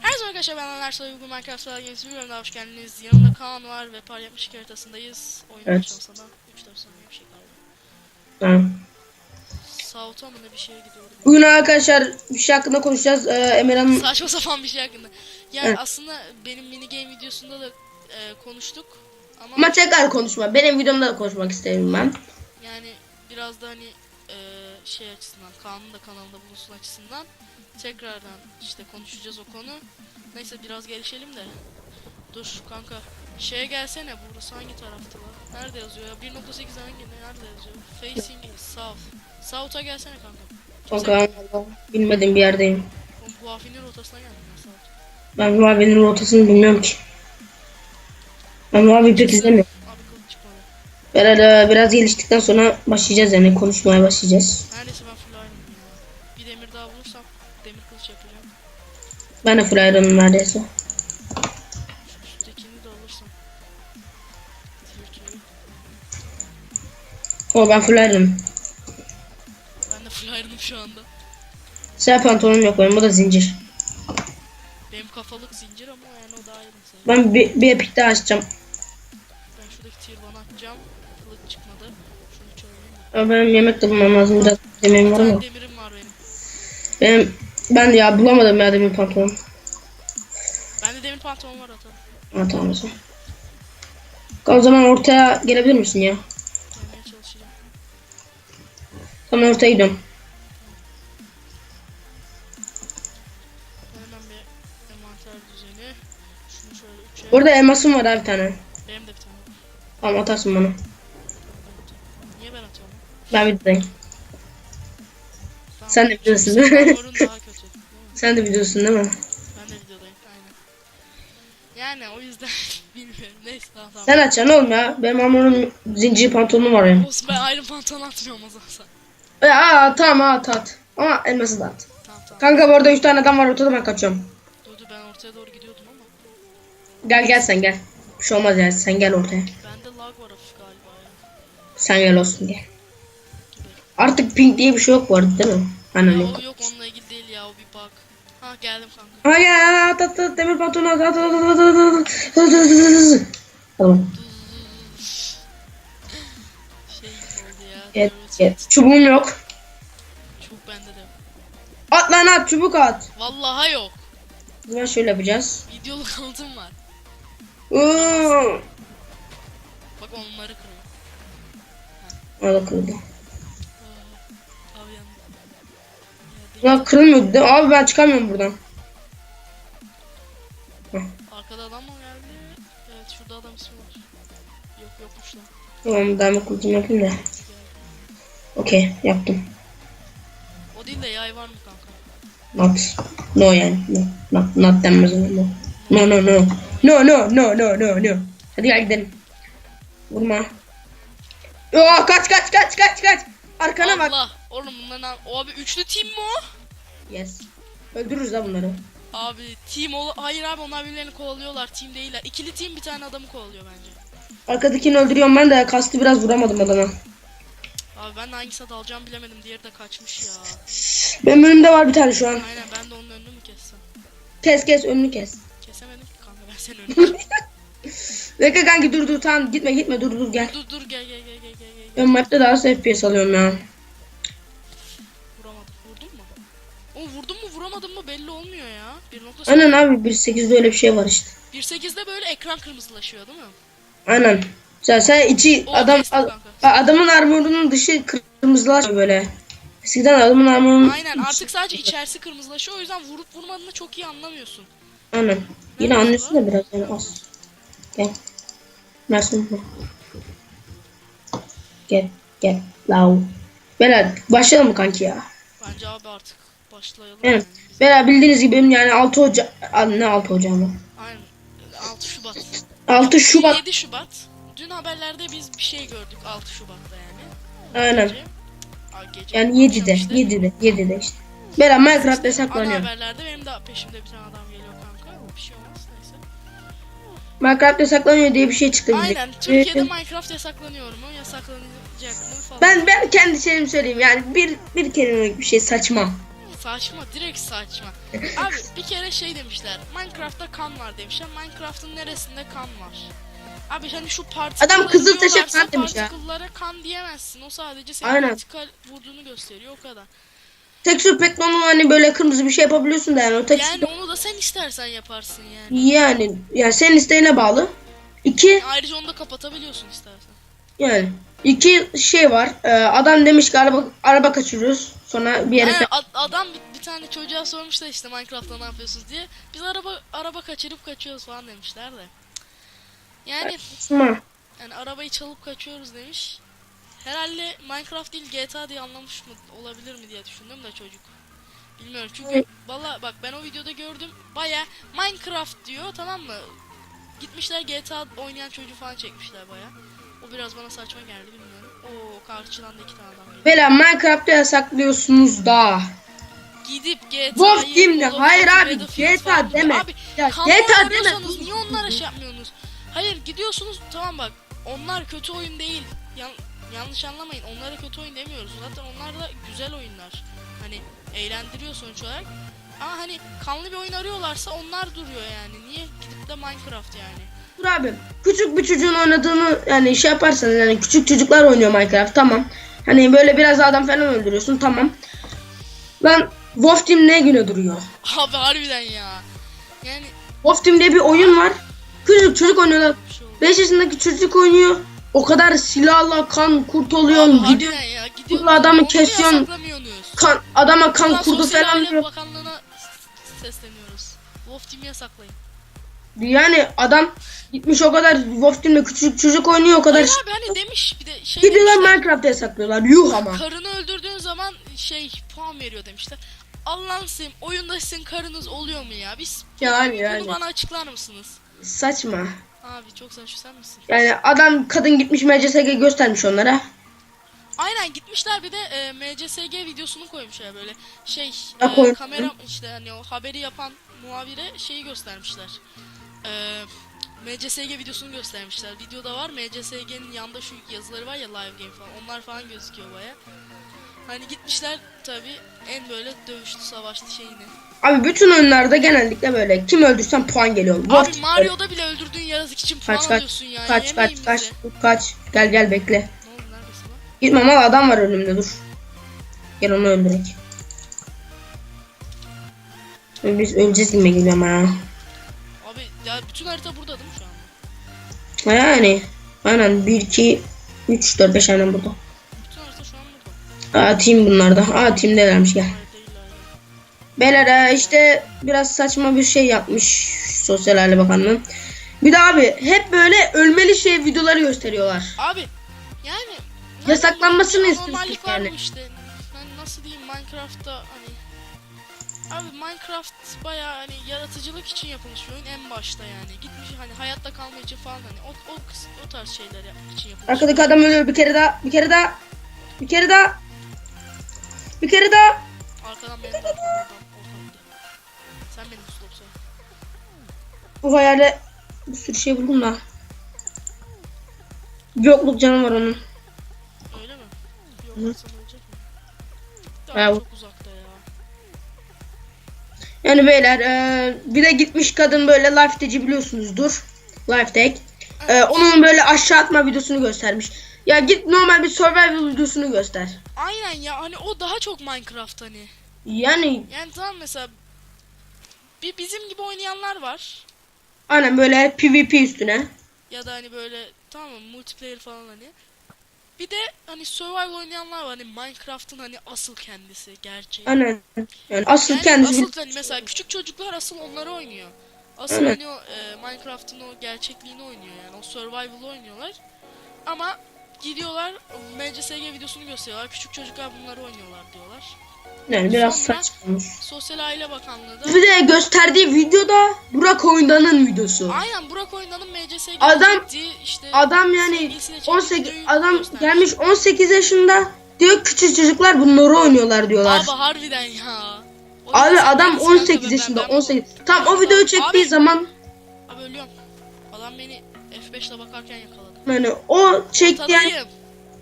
Herkese arkadaşlar ben Ömer Soy bugün Minecraft Survival Games bir bölümde hoş geldiniz. Yanımda Kaan var ve Par 72 haritasındayız. Oyun Evet. başlamasına 3 4 saniye bir şey kaldı. Tamam. South'a mı ne bir şeye gidiyorum. Bugün arkadaşlar bir şey hakkında konuşacağız. Ee, Emirhan Saçma sapan bir şey hakkında. Yani Evet. aslında benim mini game videosunda da e, konuştuk. Ama, ama tekrar konuşma. Benim videomda da konuşmak isterim ben. yani biraz da hani e, şey açısından Kaan'ın da kanalında bulunsun açısından tekrardan işte konuşacağız o konu. Neyse biraz gelişelim de. Dur kanka. Şeye gelsene burası hangi tarafta lan? Nerede yazıyor ya? 1.8 hangi ne? Nerede yazıyor? Facing south. South'a gelsene kanka. Kanka bilmediğim bir yerdeyim. Oğlum, Bu afinin rotasına geldim ben south. Ben bu abinin rotasını bilmiyorum ki. Ben bu abiyi pek izlemiyorum. Çıkmadı. Biraz, geliştikten sonra başlayacağız yani konuşmaya başlayacağız. Neredeyse ben full iron'ım ya. Bir demir daha bulursam demir kılıç yapacağım. Ben de full iron'um neredeyse. Şu üsttekini de alırsam. Tier 2'yi. Ama ben full iron'um. Ben de full iron'ım şu anda. Siyah pantolonum yok benim bu da zincir. Benim kafalık zincir ama yani o daha iyi. Ben bir, bir epic daha açacağım. Ben şuradaki tier 1'ı atacağım. Ama benim yemek de bulmam lazım biraz Bir var ama. demirim var benim. Benim, ben ya bulamadım ya demir pantolon. Bende demir pantolon var atalım. Ha tamam o zaman. O zaman ortaya gelebilir misin ya? Gelmeye çalışacağım. Tamam ortaya gidiyorum. Ben hemen bir envanter düzeni. Şunu şöyle 3'e. Burada elmasım var abi bir tane. Benim de bir tane. Tamam atarsın bana. Ben videodayım. Sen de biliyorsun. daha kötü. Sen de videosun değil mi? Ben de videodayım aynen. Yani o yüzden bilmiyorum. Neyse tamam tamam. Sen açacaksın oğlum ya. Benim amorun zincir pantolonum var ya. Olsun ben ayrı pantolon atmıyorum o zaman sen. Ya tamam at at. Ama elması da at. Tamam tamam. Kanka bu arada 3 tane adam var ortada ben kaçıyorum. Dur dur ben ortaya doğru gidiyordum ama. Gel gel sen gel. Bir şey olmaz yani sen gel ortaya. Bende lag var hafif galiba ya. Sen gel olsun gel. Artık ping diye bir şey yok vardı değil mi? Hani yok. yok onunla ilgili değil ya o bir bug. Ha geldim kanka. Ha gel at at at demir patronu at at at at at at Tamam. Şey oldu ya. Çubuğum yok. Çubuk bende de. At lan at çubuk at. Vallahi yok. Dur şöyle yapacağız. Videoluk altın var. Oo. Bak onları kırıyor. O da kırdı. Ya, kırılmıyor mi? Abi ben çıkamıyorum buradan. Arkada adam mı geldi? Evet şurada adam ismi var. Yok yokmuş lan. Tamam bir kılıcım yapayım da. Okey yaptım. O değil de yay var mı kanka? Not. No yani. No. Not, not denmez ona. No. No no no. No no no no no no. Hadi gel gidelim. Vurma. Yo kaç kaç kaç kaç kaç. Arkana bak. Oğlum bunların abi üçlü team mi o? Yes. Öldürürüz la bunları. Abi team ol Hayır abi onlar birbirlerini kovalıyorlar. Team değiller. İkili team bir tane adamı kovalıyor bence. Arkadakini öldürüyorum ben de kastı biraz vuramadım adama. Abi ben de hangisine dalacağımı bilemedim. Diğeri de kaçmış ya. Benim önümde var bir tane şu an. Aynen ben de onun önünü mü kessem? Kes kes önünü kes. Kesemedim ki kanka ben senin önünü. Bekle kanki dur dur tamam gitme gitme dur dur gel. dur dur gel gel gel gel gel gel. Ben map'te daha az FPS alıyorum ya. 1.8 Aynen abi 1.8'de öyle bir şey var işte. 1.8'de böyle ekran kırmızılaşıyor değil mi? Aynen. Sen, sen içi O adam ad- adamın armorunun dışı kırmızılaşıyor böyle. Eskiden adamın armorunun Aynen artık sadece içerisi kırmızılaşıyor o yüzden vurup vurmadığını çok iyi anlamıyorsun. Aynen. Yine anlıyorsun da biraz yani az. Gel. Versin mi? Gel. Gel. Lau. Bela başlayalım mı kanki ya? Bence abi artık başlayalım. Evet. yani. Bela bildiğiniz gibi benim yani 6 Ocak... Ne 6 Ocağım var? Aynen. 6 Şubat. 6 Şubat. 7 Şubat. Dün haberlerde biz bir şey gördük 6 Şubat'ta yani. Aynen. Gece. Aa, gece Yani 7'de. işte. 7'de. 7'de işte. Bela Minecraft'ta Ana hesaplanıyor. haberlerde benim de peşimde bir tane adam geliyor kanka. Bir şey olmaz neyse. Minecraft yasaklanıyor diye bir şey çıktı. Aynen. Türkiye'de Minecraft yasaklanıyor mu? Yasaklanacak mı falan. ben ben kendi şeyimi söyleyeyim yani bir bir kelimelik bir şey saçma. Saçma, direkt saçma. Abi bir kere şey demişler. Minecraft'ta kan var demişler. Minecraft'ın neresinde kan var? Abi hani şu partikülleri Adam Kızıltaş'a diyorlarsa kan demiş ya. partiküllara kan diyemezsin. O sadece senin Aynen. partikül vurduğunu gösteriyor o kadar. Texture onu hani böyle kırmızı bir şey yapabiliyorsun da yani o texture Yani onu da sen istersen yaparsın yani. yani yani senin isteğine bağlı. İki Ayrıca onu da kapatabiliyorsun istersen. yani iki şey var. Ee, adam demiş ki araba araba kaçırıyoruz. Sonra bir yere Aynen, ad- adam bir, bir tane çocuğa sormuş da işte Minecraft'ta ne yapıyorsunuz diye. Biz araba araba kaçırıp kaçıyoruz falan demişler de. Yani saçma. Yani arabayı çalıp kaçıyoruz demiş. Herhalde Minecraft değil GTA diye anlamış mı olabilir mi diye düşündüm de çocuk. Bilmiyorum çünkü valla bak ben o videoda gördüm baya Minecraft diyor tamam mı? Gitmişler GTA oynayan çocuğu falan çekmişler baya. O biraz bana saçma geldi bilmiyorum. Oo karşıdan da iki tane adam geliyor. Bela Minecraft'ta yasaklıyorsunuz da. Gidip GTA'yı Wolf of hayır abi GTA deme. Abi ya GTA deme. niye onlara şey yapmıyorsunuz? Hayır gidiyorsunuz tamam bak onlar kötü oyun değil. Yan- yanlış anlamayın onlara kötü oyun demiyoruz. Zaten onlar da güzel oyunlar. Hani eğlendiriyor sonuç olarak. Ama hani kanlı bir oyun arıyorlarsa onlar duruyor yani. Niye gidip de Minecraft yani? Dur abi. Küçük bir çocuğun oynadığını yani şey yaparsanız yani küçük çocuklar oynuyor Minecraft tamam. Hani böyle biraz adam falan öldürüyorsun tamam. Lan Wolf Team ne güne duruyor? Abi harbiden ya. Yani Wolf Team diye bir oyun var. Küçük çocuk oynuyorlar. bir şey oldu. 5 yaşındaki çocuk oynuyor. O kadar silahla kan kurt Abi oluyorsun. Gidiyor ya. Gidiyor. Kurtla adamı Onu kesiyorsun. kan adama kan Buradan kurdu falan. Bakanlığı'na sesleniyoruz. Wolf Team'i yasaklayın. Yani adam gitmiş o kadar Wolf Team'le küçük çocuk oynuyor o kadar. Hayır abi hani demiş bir de şey Gidiyorlar demişler, Minecraft'ta yasaklıyorlar. Yuh ama. Karını öldürdüğün zaman şey puan veriyor demişler. Allah'ın seveyim oyunda sizin karınız oluyor mu ya? Biz Yani bunu yani. bana açıklar mısınız? Saçma. Abi çok saçma sen misin? Yani adam kadın gitmiş MCSG göstermiş onlara. Aynen gitmişler bir de e, MCSG videosunu koymuşlar böyle şey Ne e, koymuşlar? kamera işte hani o haberi yapan muhabire şeyi göstermişler. E, MCSG videosunu göstermişler. Videoda var MCSG'nin yanında şu yazıları var ya live game falan onlar falan gözüküyor baya. Hani gitmişler tabi en böyle dövüşlü savaşlı şeyini. Abi bütün oyunlarda genellikle böyle kim öldürsen puan geliyor. Abi Team Mario'da bile öldürdüğün yaratık için puan Kaç kaç alıyorsun ya. kaç kaç kaç bizi. kaç gel gel bekle. Ne oldu neredesin lan? Gitme mal adam var önümde dur. Gel onu öldürek. Biz öleceğiz gibi geliyor ama ya. Bütün harita burada değil mi şu an? Yani aynen 1 2 3 4 5 aynen burada. Bütün harita şu an burada. Aa team bunlarda. Aa team'delermiş gel. Beyler e, işte biraz saçma bir şey yapmış Sosyal Aile Bakanlığı. Bir de abi hep böyle ölmeli şey videoları gösteriyorlar. Abi yani Yasaklanmasını istiyorsun yani. işte. Hani nasıl diyeyim Minecraft'ta Abi Minecraft baya hani yaratıcılık için yapılmış bir oyun en başta yani. Gitmiş hani hayatta kalma için falan hani o o, o tarz şeyler yapmak için yapılmış. Arkadaki adam ölüyor bir kere daha bir kere daha bir kere daha bir kere daha Arkadan benim arkamdan ortamda. Sen benim slopsa. bu hayale bir sürü şey buldum da. Yokluk canı var onun. Öyle mi? Yok Hı. insan ölecek mi? Ha, Daha çok uzakta ya. Yani beyler e, bir de gitmiş kadın böyle life tag'i biliyorsunuzdur. Life tag. E, onun böyle aşağı atma videosunu göstermiş. Ya git normal bir survival videosunu göster. Aynen ya hani o daha çok Minecraft hani. Yani Yani tamam mesela bir bizim gibi oynayanlar var. aynen böyle PvP üstüne. Ya da hani böyle tamam mı multiplayer falan hani. Bir de hani survival oynayanlar var hani Minecraft'ın hani asıl kendisi gerçeği. Aynen. Yani asıl Yani kendisi. asıl hani mesela küçük çocuklar asıl onları oynuyor. Asıl Evet. hani o e, Minecraft'ın o gerçekliğini oynuyor yani o survival oynuyorlar. Ama gidiyorlar MCSG videosunu gösteriyorlar. Küçük çocuklar bunları oynuyorlar diyorlar. Yani biraz Sonra- saçmamış. Sosyal Aile Bakanlığı da Bir de gösterdiği videoda Burak Oyundan'ın videosu. Aynen Burak Oyundan'ın MCSG Adam- işte Adam yani sevgilisiyle çektiği 18 videoyu adam göstermiş. gelmiş 18 yaşında diyor küçük çocuklar bunları oynuyorlar diyorlar. Abi harbiden ya. O Abi adam sen 18 kanka ben- yaşında ben- 18. Tam o videoyu çektiği Abi- zaman Abi ölüyorum. Adam F5'le bakarken yakaladım. Yani o çektiği Tadayım.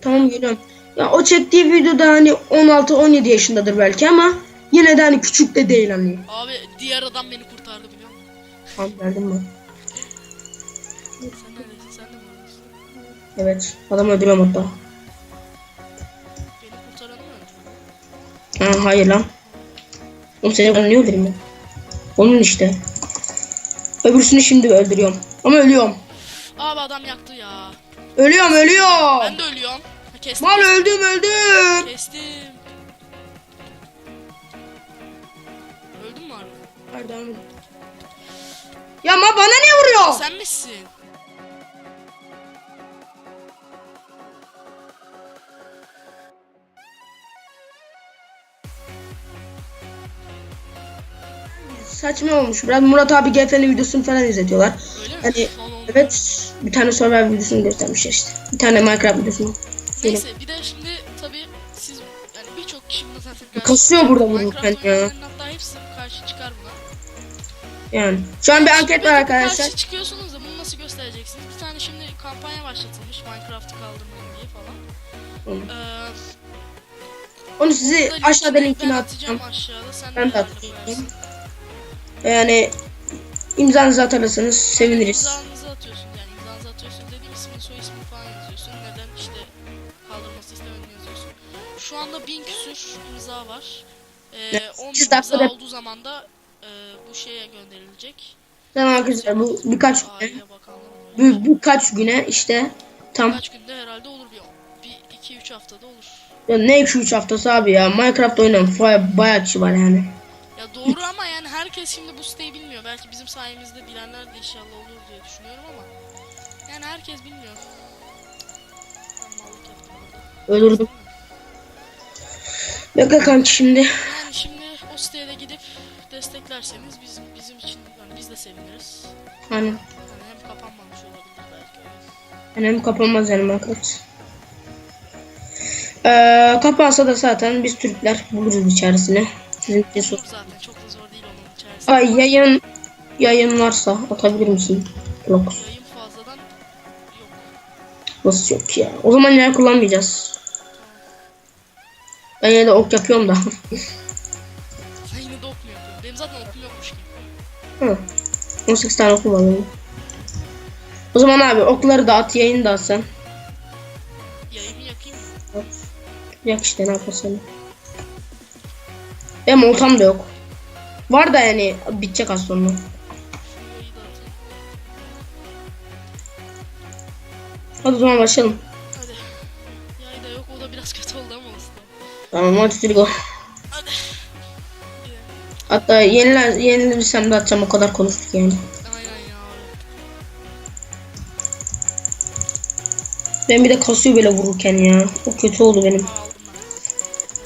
tamam geliyorum. Ya o çektiği videoda hani 16-17 yaşındadır belki ama yine de hani küçük de değil hani. Abi diğer adam beni kurtardı biliyor musun? Tamam geldim ben. Sen neredesin? Sen de mi oradasın? Evet. Adam öldürüyorum hatta. Beni kurtaranı mı öldürdün? Ha, hayır lan. Oğlum seni ben niye öldüreyim ben? Onun işte. Öbürsünü şimdi öldürüyorum. Ama ölüyorum. Abi adam yaktı ya. Ölüyorum ölüyorum. Ben de ölüyorum. Kestim. Mal öldüm öldüm. Kestim. Öldün mü abi? Edin. Ya ama bana ne vuruyor? Sen misin? Saçma olmuş. Biraz Murat abi GF'nin videosunu falan izletiyorlar. Öyle? Hani evet bir tane Survivor videosunu göstermişler işte. Bir tane Minecraft videosunu. Şöyle. Neyse bir de şimdi tabii siz yani birçok kişi buna zaten karşı Kasıyor burada Minecraft vururken ya. oynayanların hatta hepsi karşı çıkar buna. Yani. Şu an bir anket var arkadaşlar. Karşı çıkıyorsunuz da bunu nasıl göstereceksiniz? Bir tane şimdi kampanya başlatılmış Minecraft'ı kaldırmayın diye falan. Hı. Ee, Onu size burada aşağıda linkini ben atacağım. aşağıda sen Ben de koyarsın. Yani imzanızı atarsanız seviniriz. İmzanızı Şu anda bin küsür imza var. Ee, Evet, 10 bin imza olduğu zaman da e, bu şeye gönderilecek. Tamam arkadaşlar bu birkaç güne, bu, birkaç güne işte tam Kaç günde herhalde olur bir bir iki üç haftada olur. ya ne 2-3 haftası abi ya Minecraft oynayan baya, bayağı kişi var yani. Ya doğru ama yani herkes şimdi bu siteyi bilmiyor. Belki bizim sayemizde bilenler de inşallah olur diye düşünüyorum ama yani herkes bilmiyor. Öldürdüm. Bekle kanki şimdi. Yani şimdi o siteye de gidip desteklerseniz bizim bizim için yani biz de seviniriz. Hani Yani hem kapanmamış olabilir belki. yani hem kapanmaz yani Minecraft. Ee, kapansa da zaten biz Türkler buluruz içerisine. Sizin için sor- zaten çok da zor değil onun içerisinde. Ay yayın yayın varsa atabilir misin? Yok. Yayın fazladan yok. Nasıl yok ya? O zaman yer kullanmayacağız. Ben yine de ok yapıyorum da. Sen yine de ok mu yapıyorsun? Benim zaten okum yokmuş ki. Hı. 18 tane okum var benim. O zaman abi okları da at, yayını da at sen. Yayını yakayım mı? Yak işte ne yaparsan. Benim oltam da yok. Var da yani bitecek az sonra. Hadi o zaman başlayalım. Tamam hadi go. Hadi. Gidelim. Hatta yeniler, yenilirsem de atacağım o kadar konuştuk yani. Ben bir de kasıyor böyle vururken ya. O kötü oldu benim.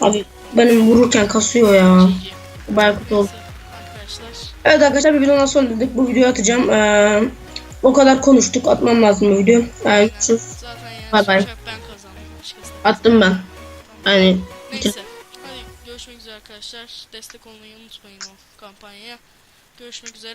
Abi benim vururken kasıyor ya. Bayağı kötü oldu. Evet arkadaşlar bir videonun sonuna dedik. Bu videoyu atacağım. Ee, o kadar konuştuk. Atmam lazım bu video. Yani şu. Başkası da attım ben. Yani Neyse. Hadi görüşmek üzere arkadaşlar. Destek olmayı unutmayın o kampanyaya. Görüşmek üzere.